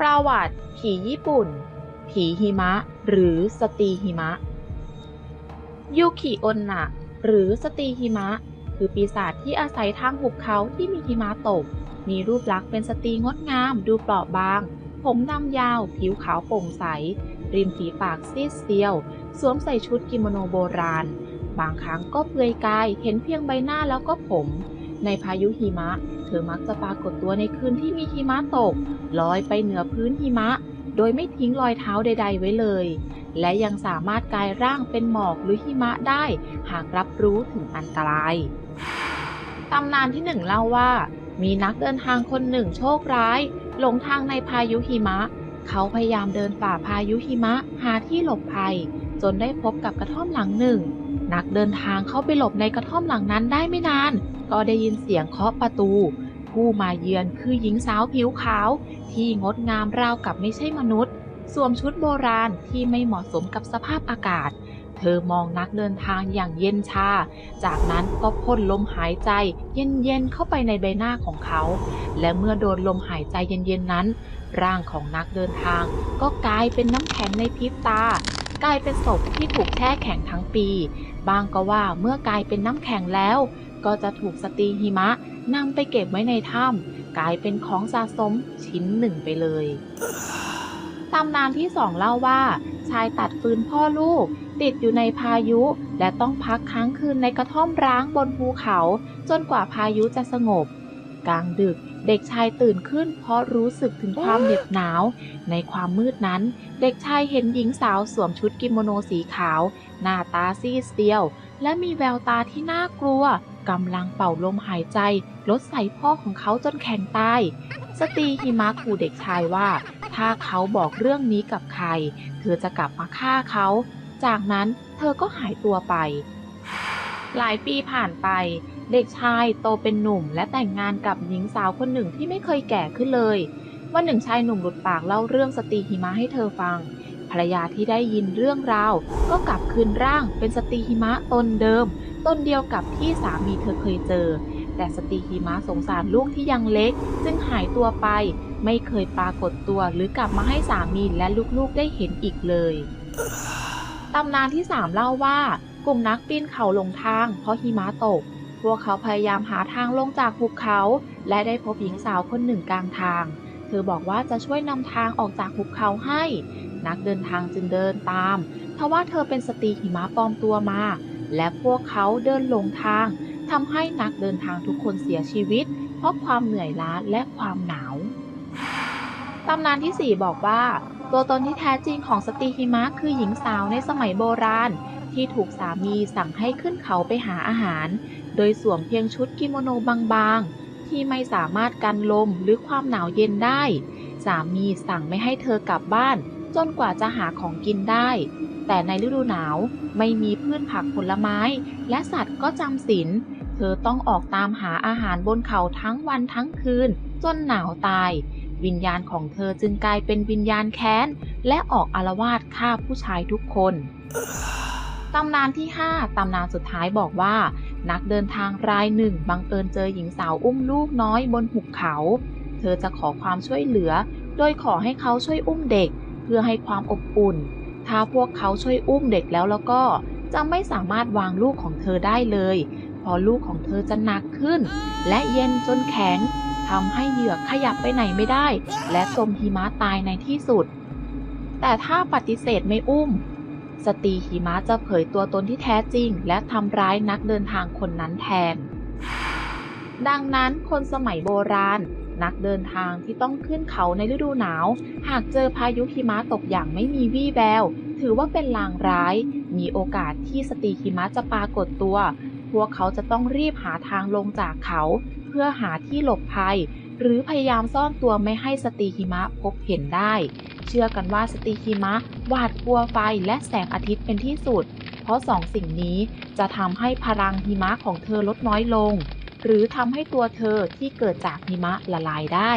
ประวัติ ผีญี่ปุ่น ผีหิมะ หรือสตีหิมะ ยูคิโอนนะหรือสตีหิมะ คือปีศาจที่อาศัยทางหุบเขาที่มีหิมะตก มีรูปลักษณ์เป็นสตรีงดงาม ดูเปราะบาง ผมดำยาว ผิวขาวโปร่งใส ริมฝีปากซีดเซียว สวมใส่ชุดกิโมโนโบราณ บางครั้งก็เปลือยกาย เห็นเพียงใบหน้าแล้วก็ผม ในพายุหิมะ เธอมักจะปรากฏตัวในคืนที่มีหิมะตก ลอยไปเหนือพื้นหิมะ โดยไม่ทิ้งรอยเท้าใด ๆ ไว้เลย และยังสามารถกลายร่างเป็นหมอกหรือหิมะได้ หากรับรู้ถึงอันตรายตำนานที่หนึ่งเล่าว่า มีนักเดินทางคนหนึ่งโชคร้าย หลงทางในพายุหิมะ เขาพยายามเดินฝ่าพายุหิมะหาที่หลบภัย จนได้พบกับกระท่อมหลังหนึ่ง นักเดินทางเข้าไปหลบในกระท่อมหลังนั้นได้ไม่นาน ก็ได้ยินเสียงเคาะประตู ผู้มาเยือนคือหญิงสาวผิวขาว ที่งดงามราวกับไม่ใช่มนุษย์ สวมชุดโบราณที่ไม่เหมาะสมกับสภาพอากาศ เธอมองนักเดินทางอย่างเย็นชา จากนั้นก็พ่นลมหายใจเย็นๆเข้าไปในใบหน้าของเขา และเมื่อโดนลมหายใจเย็นๆนั้น ร่างของนักเดินทางก็กลายเป็นน้ำแข็งในพริบตา กลายเป็นศพที่ถูกแช่แข็งทั้งปี บางก็ว่าเมื่อกลายเป็นน้ำแข็งแล้ว ก็จะถูกสตรีหิมะนำไปเก็บไว้ในถ้ำกลายเป็นของสะสมชิ้นหนึ่งไปเลยตำนานที่สองเล่าว่า ชายตัดฟืนพ่อลูก ติดอยู่ในพายุ และต้องพักค้างคืนในกระท่อมร้างบนภูเขา จนกว่าพายุจะสงบ กลางดึก เด็กชายตื่นขึ้น เพราะรู้สึกถึงความเหน็บหนาว ในความมืดนั้น เด็กชายเห็นหญิงสาวสวมชุดกิโมโนสีขาว หน้าตาซีดเซียว และมีแววตาที่น่ากลัวกำลังเป่าลมหายใจลดใส่พ่อของเขาจนแข็งตายสตีหิมะขู่เด็กชายว่า ถ้าเขาบอกเรื่องนี้กับใคร เธอจะกลับมาฆ่าเขา จากนั้นเธอก็หายตัวไป หลายปีผ่านไป เด็กชายโตเป็นหนุ่มและแต่งงานกับหญิงสาวคนหนึ่งที่ไม่เคยแก่ขึ้นเลย วันหนึ่งชายหนุ่มหลุดปากเล่าเรื่องสตรีหิมะให้เธอฟัง ภรรยาที่ได้ยินเรื่องราว ก็กลับคืนร่างเป็นสตรีหิมะตนเดิมตนเดียวกับที่สามีเธอเคยเจอ แต่สตรีหิมะสงสารลูกที่ยังเล็กจึงหายตัวไปไม่เคยปรากฏตัวหรือกลับมาให้สามีและลูกๆได้เห็นอีกเลยตำนานที่สามเล่าว่า กลุ่มนักปีนเขาลงทางเพราะหิมะตก พวกเขาพยายามหาทางลงจากภูเขา และได้พบหญิงสาวคนหนึ่งกลางทาง เธอบอกว่าจะช่วยนำทางออกจากภูเขาให้ นักเดินทางจึงเดินตามทว่าเธอเป็นสตรีหิมะปลอมตัวมา และพวกเขาเดินหลงทางทำให้นักเดินทางทุกคนเสียชีวิต เพราะความเหนื่อยล้าและความหนาวตำนานที่ 4 บอกว่า ตัวตนที่แท้จริงของสตรีหิมะคือหญิงสาวในสมัยโบราณ ที่ถูกสามีสั่งให้ขึ้นเขาไปหาอาหาร โดยสวมเพียงชุดกิโมโนบางๆ ที่ไม่สามารถกันลมหรือความหนาวเย็นได้ สามีสั่งไม่ให้เธอกลับบ้าน จนกว่าจะหาของกินได้ แต่ในฤดูหนาวไม่มีพืชผักผลไม้ และสัตว์ก็จำศีลเธอต้องออกตามหาอาหารบนเขาทั้งวันทั้งคืน จนหนาวตาย วิญญาณของเธอจึงกลายเป็นวิญญาณแค้น และออกอารวาสฆ่าผู้ชายทุกคน ตำนานที่ 5 ตำนานสุดท้ายบอกว่า นักเดินทางรายหนึ่งบังเอิญเจอหญิงสาวอุ้มลูกน้อยบนหุบเขา เธอจะขอความช่วยเหลือ โดยขอให้เขาช่วยอุ้มเด็ก เพื่อให้ความอบอุ่น ถ้าพวกเขาช่วยอุ้มเด็กแล้วแล้วก็จะไม่สามารถวางลูกของเธอได้เลยเพราะลูกของเธอจะหนักขึ้น และเย็นจนแข็งทำให้เหยื่อขยับไปไหนไม่ได้ และจมหิมะตายในที่สุด แต่ถ้าปฏิเสธไม่อุ้ม สตรีหิมะจะเผยตัวตนที่แท้จริง และทำร้ายนักเดินทางคนนั้นแทน ดังนั้นคนสมัยโบราณ นักเดินทางที่ต้องขึ้นเขาในฤดูหนาว หากเจอพายุหิมะตกอย่างไม่มีวี่แวว ถือว่าเป็นลางร้าย มีโอกาสที่สตรีหิมะจะปรากฏตัว พวกเขาจะต้องรีบหาทางลงจากเขา เพื่อหาที่หลบภัย หรือพยายามซ่อนตัวไม่ให้สตรีหิมะพบเห็นได้ เชื่อกันว่าสตีหิมะหวาดกลัวไฟและแสงอาทิตย์เป็นที่สุด เพราะสองสิ่งนี้จะทำให้พลังหิมะของเธอลดน้อยลง หรือทำให้ตัวเธอที่เกิดจากหิมะละลายได้